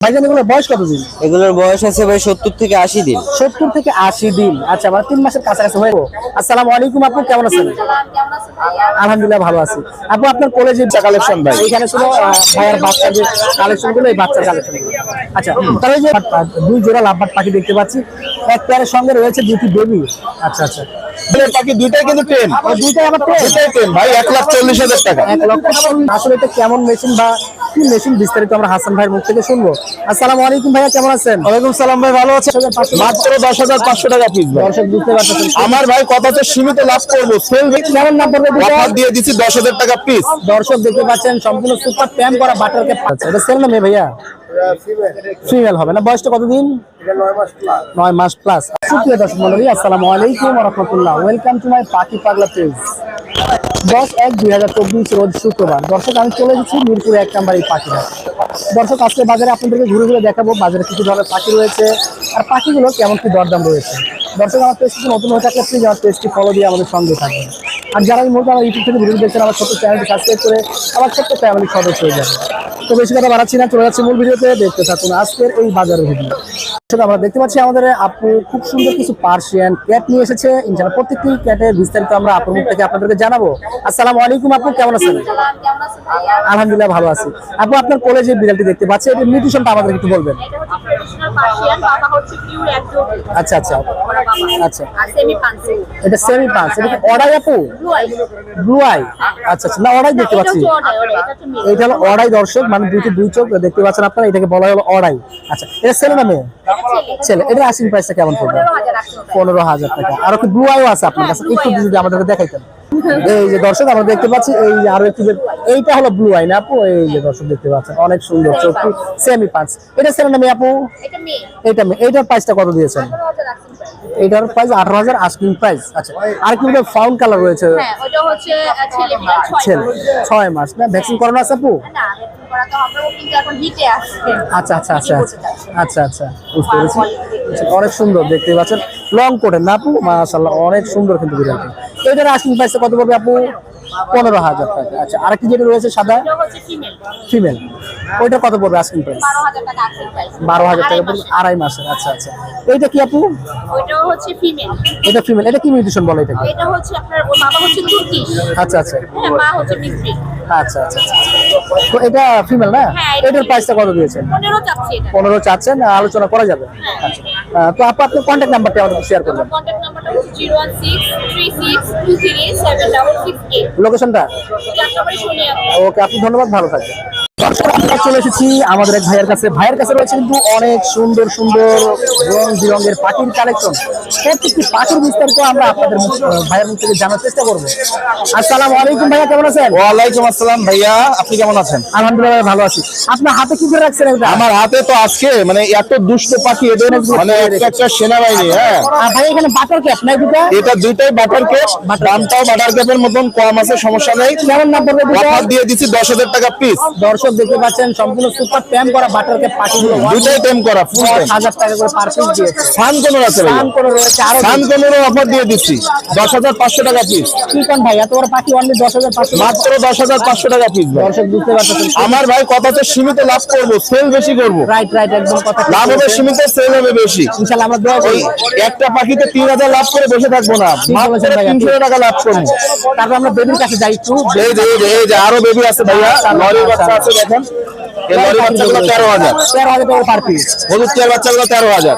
ভাইজান এগুলোর বয়স কতদিন এগুলোর বয়স আছে ভাই সত্তর থেকে আশি দিন। সত্তর থেকে আশি দিন। আচ্ছা মানে তিন মাসের কাছাকাছি হয়ে আসসালামু আলাইকুম আপু কেমন আছেন? আলহামদুলিল্লাহ ভালো আছি। আপু আপনার কলেজে কালেকশন ভাই? এখানে ছিল ভাইয়ার বাচ্চাদের কালেকশনগুলো এই বাচ্চার কালেকশন আচ্ছা তাহলে যে দুই জোড়া লাভবাট পাখি দেখতে পাচ্ছি। এক পেয়ারের সঙ্গে রয়েছে দুটি বেবি আচ্ছা আচ্ছা। পাখি দুইটাই কিন্তু ও দুইটাই ভাই এক লাখ চল্লিশ হাজার টাকা। এক লক্ষ আসলে এটা কেমন মেশিন বা কি মেশিন বিস্তারিত আমরা হাসান ভাইয়ের মুখ থেকে শুনব? আসসালামু আলাইকুম ভাইয়া কেমন আছেন? ওয়ালাইকুম সালাম ভাই ভালো আছে মাত্র দশ হাজার পাঁচশো টাকা পিস দর্শক বুঝতে পারতেছেন। আমার ভাই কথাতে সীমিত লাভ করব। সেল কেমন না পড়বে অফার দিয়ে দশ হাজার টাকা পিস দর্শক দেখতে পাচ্ছেন সম্পূর্ণ সুপার ট্যাম করা বাটারকে পাচ্ছে। এটা সেল না মেয়ে ভাইয়া? ফিমেল হবে না। বয়সটা কতদিন? নয় মাস প্লাস সুপ্রিয় দর্শক মন্ডলী আসসালামু আলাইকুম রহমতুল্লাহ। ওয়েলকাম টু মাই পাখি পাগলা পেজ দশ এক দুই হাজার চব্বিশ রোজ শুক্রবার। দর্শক, আমি চলে গেছি মিরপুর এক নাম্বার এই পাখিরা দর্শক, আজকে বাজারে আপনাদেরকে ঘুরে ঘুরে দেখাবো বাজারে কিছু ধরনের পাখি রয়েছে আর পাখিগুলো কেমন কি দরদাম রয়েছে। দর্শক, আমার পেজটি নতুন হয়ে থাকলে প্লিজ আমার পেজটি ফলো দিয়ে আমাদের সঙ্গে থাকবেন। আর যারা এই মুহূর্তে আমার ইউটিউব থেকে ভিডিও দেখছেন, আমার ছোট্ট চ্যানেলটি সাবস্ক্রাইব করে আমার ছোট্ট ফ্যামিলির সদস্য হয়ে যাবে তো বেশি কথা বাড়াচ্ছি না, চলে যাচ্ছি মূল ভিডিওতে দেখতে থাকুন আজকের এই বাজারের ভিডিও আমরা দেখতে পাচ্ছি আমাদের আপু খুব সুন্দর কিছু পার্সিয়ান ক্যাট নিয়ে এসেছে। ইনশাআল্লাহ প্রত্যেকটি ক্যাটের বিস্তারিত আমরা আপুর মুখ থেকে আপনাদেরকে জানাব। আসসালামু আলাইকুম আপু, কেমন আছেন? আলহামদুলিল্লাহ ভালো আছি। আপু, আপনার কলেজে বিড়ালটি দেখতে পাচ্ছি। এটা নিউট্রিশনটা আমাদের একটু বলবেন। আচ্ছা আচ্ছা। আচ্ছা এটা সেমি পাঁচ এটা কি অর্ডাই আপু? ব্লু আই আচ্ছা আচ্ছা। না অর্ডাই দেখতে পাচ্ছি। এটা হলো অড়াই দর্শক মানে দুইটি দুই চোখ দেখতে পাচ্ছেন আপনারা। এটাকে বলা হলো অড়াই আচ্ছা এটা ছেলে না মেয়ে? ছেলে। এটা আসিং প্রাইসটা কেমন পড়বে? পনেরো হাজার টাকা। আর কি ব্লু আইও আছে আপনার কাছে? একটু যদি আমাদেরকে দেখাইতেন। এই যে দর্শক আমরা দেখতে পাচ্ছি এই যে আরও একটু এইটা হলো ব্লু আইন আপু? এই যে দর্শক দেখতে পাচ্ছেন অনেক সুন্দর চোখটি সেমি পাঁচ এটা ছেলে নামে আপু? এটা মেয়ে। এইটার প্রাইসটা কত দিয়েছেন? এইটার প্রাইস আঠারো হাজার আস্কিং প্রাইস আচ্ছা আর কি ফাউন্ড কালার রয়েছে। হ্যাঁ ছেলে ছয় মাস। না ভ্যাকসিন করানো আছে আপু? করাতে হবে ও কিন্তু এখন হিটে আসছে আচ্ছা আচ্ছা আচ্ছা। আচ্ছা আচ্ছা আচ্ছা বুঝতে পেরেছি। আচ্ছা, অনেক সুন্দর দেখতে পাচ্ছেন। লং কোটের না আপু? মাশাল্লাহ অনেক সুন্দর কিন্তু বিড়ালটি। এটার আস্কিং প্রাইসটা কত পড়বে আপু? পনেরো হাজার টাকা। আচ্ছা আরেকটি যেটা রয়েছে সাদা? ফিমেল ওইটা কত পড়বে আস্কিং প্রাইস বারো হাজার টাকা প্রাইস পড়বে আড়াই মাসের। আচ্ছা আচ্ছা। এইটা কি আপু? এটা ফিমেল এটা কি মিউটেশন বলে এটাকে? আচ্ছা আচ্ছা। হ্যাঁ হচ্ছে মিস্ত্রি আচ্ছা আচ্ছা আচ্ছা। তো এটা ফিমেল না? হ্যাঁ, এটার প্রাইসটা কত দিয়েছেন? পনেরো চাচ্ছি চাচ্ছেন আলোচনা করা যাবে। আচ্ছা। তো আপু আপনার কন্ট্যাক্ট নাম্বারটা আমাদের শেয়ার করবেন। লোকেশনটা ওকে আপনি ধন্যবাদ ভালো থাকবেন। আমরা চলে এসেছি আমাদের এক ভাইয়ের কাছে। ভাইয়ের কাছে রয়েছে কিন্তু অনেক সুন্দর সুন্দর রং বিরঙের পাখির কালেকশন। প্রত্যেকটি পাখির বিস্তারিত আমরা আপনাদের ভাইয়ের মুখ থেকে জানার চেষ্টা করব? আসসালামু আলাইকুম ভাইয়া কেমন আছেন? ওয়ালাইকুম আসসালাম ভাইয়া আপনি কেমন আছেন? আলহামদুলিল্লাহ ভালো আছি। আপনার হাতে কি করে রাখছেন এটা? আমার হাতে তো আজকে মানে এত দুষ্ট পাখি এদের মানে একটা একটা সেনাবাহিনী হ্যাঁ। আর ভাই এখানে বাটার ক্যাপ নাই দুটা এটা দুইটাই বাটার কেপ দামটাও বাটার কেপের মতন কম আছে সমস্যা নেই। কেমন না পড়বে দুটো অফার দিয়ে দিচ্ছি দশ হাজার টাকা পিস দর্শক দেখতে পাচ্ছেন সম্পূর্ণ সুপার ট্যাম করা বাটার ক্যাপ পাখিগুলো দুইটাই টেম করা ফুল হাজার টাকা করে পার পিস দিয়েছে। সান কোন আছে দাম করে রয়েছে আরও সান কোনের অফার দিয়ে দিচ্ছি। দশ হাজার পাঁচশো টাকা পিস কি কোন ভাই এত বড় পাখি অনলি দশ হাজার পাঁচশো মাত্র দশ হাজার পাঁচশো টাকা পিস ভাই। দর্শক বুঝতে পারতেছেন আমার ভাই কথাতে সীমিত লাভ করব সেল বেশি করব। রাইট রাইট একদম কথা লাভ হবে সীমিত সেল হবে বেশি। ইনশাআল্লাহ আমরা দোয়া করি। একটা পাখিতে তিন হাজার লাভ করে বসে থাকব না। মাত্র বলেছেন ভাইয়া, তিনশো ঠিক। টাকা লাভ করব। তারপর আমরা বেবির কাছে যাই একটু। এই যে এই যে আরও বেবি আছে ভাইয়া। লরির বাচ্চা আছে দেখেন এই বাচ্চাগুলো তেরো হাজার। তেরো হাজার টাকা পার পিস হলুদ টিয়ার বাচ্চাগুলো তেরো হাজার।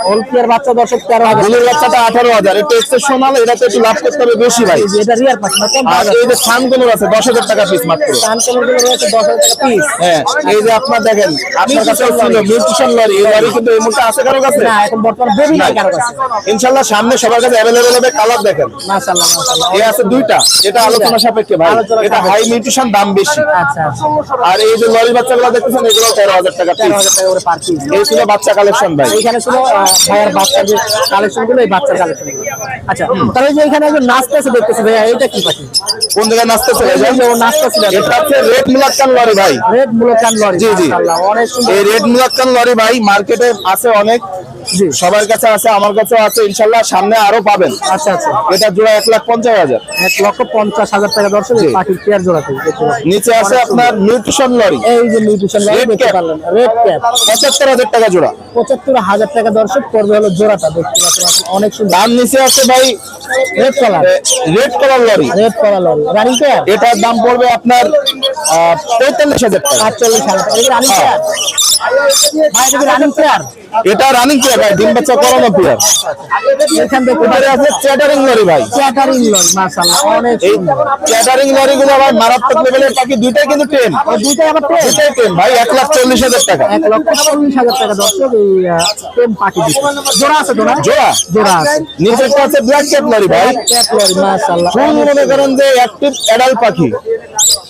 বাচ্চা দর্শক তেরো হাজার। হলুদ বাচ্চাটা আঠারো হাজার। একটু এক্সেপশনাল এটাতে একটু লাভ করতে হবে বেশি ভাই। যে এটা রিয়ার পাখি আর এই যে সানগুলো আছে দশ হাজার টাকা পিস মাত্র। কান রয়েছে দশ হাজার টাকা পিস হ্যাঁ এই যে আপনার দেখেন আপনার কাছে ছিল নিউট্রিশন লরি। এই লরি কিন্তু এই মুহূর্তে আছে কারও কাছে? না এখন বর্তমানে বেবি নাই কারও কাছে। ইনশাল্লাহ সামনে সবার কাছে অ্যাভেলেবেল হবে কালার দেখেন। মাশাআল্লাহ মাশাআল্লাহ। এই আছে দুইটা। এটা আলোচনা সাপেক্ষে ভাই। এটা হাই নিউট্রিশন দাম বেশি। আচ্ছা আচ্ছা। আর এই যে লরি বাচ্চাগুলো দেখতেছেন তেরো হাজার টাকা তেরো হাজার টাকা করে পার পিস এই ছিল বাচ্চা কালেকশন ভাই। এইখানে ছিল ভাইয়ার বাচ্চা কালেকশনগুলো এই বাচ্চার কালেকশন আচ্ছা তাহলে যে এখানে একজন নাচতেছে দেখতেছে ভাইয়া এটা কি পাখি? কোন জায়গায় নাচতে চলে এই যান যে ও নাচতেছে এটা হচ্ছে রেড মুলাক্কান লরি ভাই। রেড মুলকান লরি জি, জি। অনেক সুন্দর। এই রেড মুলাক্কান লরি ভাই মার্কেটে আছে অনেক। সবার কাছে আছে আমার কাছে আছে ইনশাল্লাহ সামনে আরও পাবেন। আচ্ছা আচ্ছা। এটা জোড়া এক লাখ পঞ্চাশ হাজার। এক লক্ষ পঞ্চাশ হাজার টাকা দর্শক। পাখির পেয়ার দেখতে নিচে আছে আপনার নিউট্রিশন লরি এই যে নিউট্রিশন লরি দেখতে পারলেন রেড ক্যাপ পঁচাত্তর হাজার টাকা জোড়া। পঁচাত্তর হাজার টাকা দর্শক পড়বে হলো জোড়াটা দেখতে পাচ্ছেন অনেক সুন্দর। দাম নিচে আছে ভাই red colour red colour lorry red colour lorry running pair এটার দাম পড়বে আপনার পঁয়তাল্লিশ হাজার টাকা। আটচল্লিশ হাজার টাকা। রানিং। পেয়ার ভাই এটা রানিং পেয়ার ভাই ডিম বাচ্চা করানো পেয়ার এখান থেকে এবারে আছে চ্যাটারিং লরি ভাই। চ্যাটারিং লরি মাশাআল্লাহ অনেক এই চ্যাটারিং লরি গুলো ভাই মারাত্মক লেভেলের পাখি দুইটাই কিন্তু ও দুইটাই আবার টেন দুইটাই টেন ভাই এক লাখ চল্লিশ হাজার টাকা। এক লক্ষ চল্লিশ হাজার টাকা দর্শক এই টেন পাখি জোড়া আছে না জোড়া। জোড়া আছে। নিচেরটা আছে ব্ল্যাক ক্যাপ লরি ভাই। ক্যাট লরি মাশাআল্লাহ ফুল মনে করেন যে অ্যাক্টিভ অ্যাডাল্ট পাখি।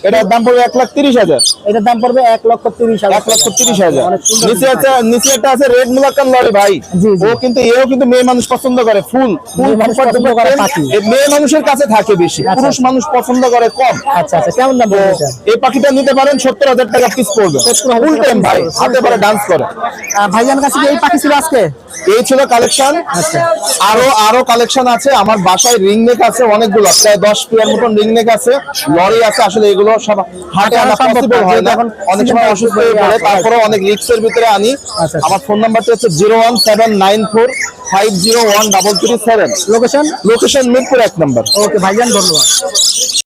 এটার দাম পড়বে এক লাখ তিরিশ হাজার। এটার দাম পড়বে এক লক্ষ তিরিশ হাজার এক লক্ষ তিরিশ হাজার। নিচে আছে নিচে একটা আছে রেড মুলাক্কান লরি ভাই। ও কিন্তু এও কিন্তু মেয়ে মানুষ পছন্দ করে ফুল। ফুল পছন্দ করে মেয়ে মানুষের কাছে থাকে বেশি আচ্ছা। পুরুষ মানুষ পছন্দ করে কম। আচ্ছা আচ্ছা কেমন দাম এই পাখিটা নিতে পারেন সত্তর হাজার টাকা পিস পড়বে। ফুল টাইম ভাই হাতে পারে ডান্স করে। আহ, কাছে এই পাখি ছিল আজকে? এই ছিল কালেকশন আচ্ছা। আরও আরও কালেকশন আছে। আমার বাসায় রিং নেক আছে অনেকগুলো প্রায় দশ পিয়ার মতন রিং নেক আছে। লরি আছে আসলে এগুলো সব হাটে আনা পসিবল হয় না। অনেক সময় অসুস্থ হয়ে পড়ে তারপরে অনেক রিক্সের ভিতরে আনি। আচ্ছা। আমার ফোন নাম্বারটা হচ্ছে zero one seven nine four five zero one double three seven location location Mirpur এক নম্বর ওকে ভাইজান ধন্যবাদ।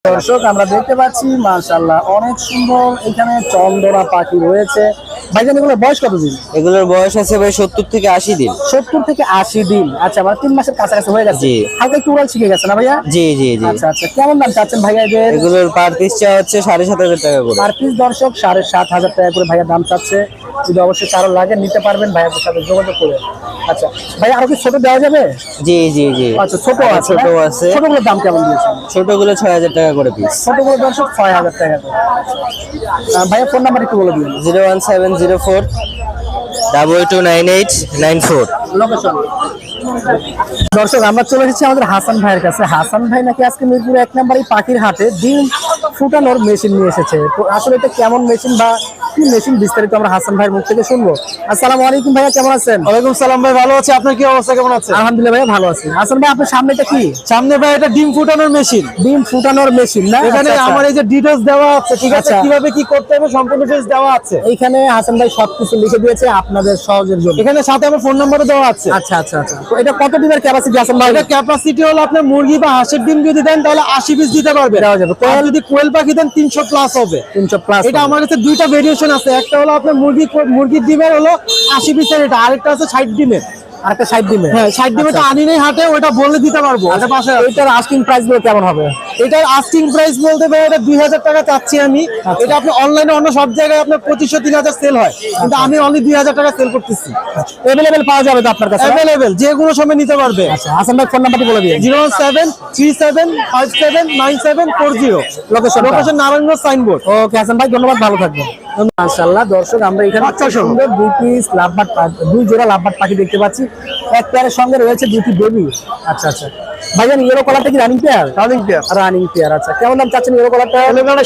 দর্শক আমরা দেখতে পাচ্ছি মার্শাল্লাহ অনেক সুন্দর এখানে চন্দনা পাখি রয়েছে। ভাইজান এগুলো বয়স কতদিন? এগুলোর বয়স আছে ভাই সত্তর থেকে আশি দিন। সত্তর থেকে আশি দিন। আচ্ছা মানে তিন মাসের কাছাকাছি হয়ে গেছে। হালকা একটু উড়াল শিখে গেছে না ভাইয়া? জি জি জি। আচ্ছা আচ্ছা। কেমন দাম চাচ্ছেন ভাইয়া এদের? এগুলোর পার পিস চা হচ্ছে সাড়ে সাত হাজার টাকা করে। পার পিস দর্শক সাড়ে সাত হাজার টাকা করে ভাইয়া দাম চাচ্ছে। যদি অবশ্যই কারও লাগে নিতে পারবেন ভাইয়াদের সাথে যোগাযোগ করে। আচ্ছা ভাইয়া আরও কি ছোট দেওয়া যাবে? জি জি জি। আচ্ছা ছোট আছে ছোট আছে। ছোটগুলোর দাম কেমন দিয়েছেন? ছোটগুলো ছয় হাজার টাকা করে পিস ছোটগুলো দর্শক ছয় হাজার টাকা করে। ভাইয়া ফোন নাম্বার একটু বলে দিন। Zero one seven zero four double two nine eight nine four দর্শক আমরা চলে এসেছি আমাদের হাসান ভাইয়ের কাছে। হাসান ভাই নাকি আজকে মিরপুর এক নাম্বার এই পাখির হাটে ডিম ফুটানোর মেশিন নিয়ে এসেছে। তো আসলে এটা কেমন মেশিন বা কি মেশিন বিস্তারিত আমরা হাসান ভাইয়ের মুখ থেকে শুনব। আসসালামু আলাইকুম ভাইয়া কেমন আছেন? ওয়ালাইকুম সালাম ভাই ভালো আছে। আপনার কি অবস্থা কেমন আছে আলহামদুলিল্লাহ ভাইয়া ভালো আছি। হাসান ভাই আপনার সামনে এটা কি? সামনে ভাই এটা ডিম ফুটানোর মেশিন ডিম ফুটানোর মেশিন না? এখানে আচ্ছা, আচ্ছা। আমার এই যে ডিটেলস দেওয়া আছে ঠিক আছে? আচ্ছা। কীভাবে কি করতে হবে সম্পূর্ণ ডিটেলস দেওয়া আছে। এখানে হাসান ভাই সবকিছু লিখে দিয়েছে আপনাদের সহজের জন্য। এখানে সাথে আমার ফোন নাম্বারও দেওয়া আছে। আচ্ছা আচ্ছা আচ্ছা। এটা কত ডিমের ক্যাপাসিটি আছে এটা ক্যাপাসিটি হলো আপনার মুরগি বা হাঁসের ডিম যদি দেন তাহলে আশি পিস দিতে পারবে। দেওয়া যাবে। কোয়েল যদি কোয়েল পাখি দেন তিনশো প্লাস হবে। তিনশো প্লাস এটা আমার কাছে দুইটা ভেরিয়েশন আছে। একটা হলো আপনার মুরগি মুরগির ডিমের হলো আশি পিসের এটা আরেকটা আছে ষাট ডিমের। ডিমে হ্যাঁ ষাট ডিমেরটা আনি নেই হাটে ওটা বলে দিতে পারব। আচ্ছা, পাশে এটার আস্কিং প্রাইসগুলো কেমন হবে? এটার আস্কিং প্রাইস বলতে পারে এটা দুই হাজার টাকা চাচ্ছি আমি। আচ্ছা। এটা আপনি অনলাইনে অন্য সব জায়গায় আপনার সেল হয়। কিন্তু আমি অনলি দুই হাজার টাকা সেল করতেছি। অ্যাভেলেবেল পাওয়া যাবে তো আপনার কাছে? অ্যাভেলেবেল যে কোনো সময় নিতে পারবে। আচ্ছা হাসান ভাই ফোন নাম্বারটি বলে দিয়ে zero seven three seven five seven nine seven four zero. Location location Narayanganj signboard okay Hasan ভাই ধন্যবাদ ভালো থাকবেন। মাশাআল্লাহ দর্শক আমরা এখানে আচ্ছা, সুন্দর দুই পিস লাভবাট দুই জোড়া লাভবাট পাখি দেখতে পাচ্ছি। এক পেয়ারের সঙ্গে রয়েছে দুটি বেবি আচ্ছা আচ্ছা। ভাইজান ইয়েলো কালারটা কি running pair running pair running pair আচ্ছা। কেমন দাম চাচ্ছেন ইয়েলো কালারটা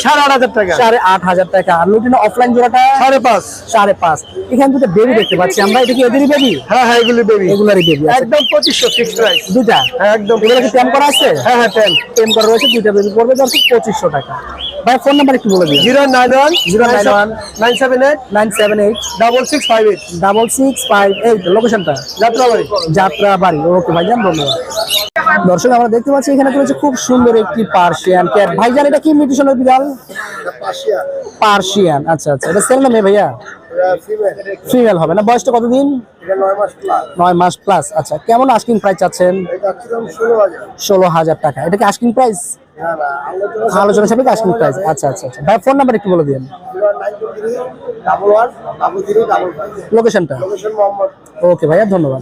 সাড়ে আট হাজার টাকা। সাড়ে আট হাজার টাকা। আর লুটিনো অফলাইন জোড়াটা? সাড়ে পাঁচ। সাড়ে পাঁচ। এখানে দুটো বেবি দেখতে পাচ্ছি আমরা। এটা কি এদেরই বেবি হ্যাঁ হ্যাঁ এগুলি বেবি এগুলারই বেবি একদম পঁচিশশো ফিক্সড প্রাইস দুটা একদম এগুলো কি টেম করা আছে? হ্যাঁ হ্যাঁ টেম করা রয়েছে। দুইটা বেবি পড়বে দর্শক পঁচিশশো টাকা। ভাই ফোন নাম্বার একটু বলে দিন। Zero nine one zero nine one nine seven eight nine seven eight double six five eight double six five eight লোকেশনটা যাত্রাবাড়ি। যাত্রা বাড়ি ওকে ভাইজান ধন্যবাদ। দর্শক আমরা দেখতে পাচ্ছি এখানে রয়েছে খুব সুন্দর একটি পার্সিয়ান ক্যাট ভাইজান এটা কি মিউটেশনের বিড়াল? পার্সিয়ান আচ্ছা আচ্ছা। এটা সেল না মেয়ে ভাইয়া? ফিমেল হবে না। বয়সটা কতদিন? নয় মাস প্লাস আচ্ছা কেমন আস্কিং প্রাইস চাচ্ছেন? ষোলো হাজার। টাকা। এটা কি আস্কিং প্রাইস আলোচনা সাপেক্ষে। আস্কিং প্রাইস আচ্ছা আচ্ছা আচ্ছা। ভাই ফোন নাম্বার একটু বলে দিন লোকেশনটা ওকে ভাইয়া ধন্যবাদ।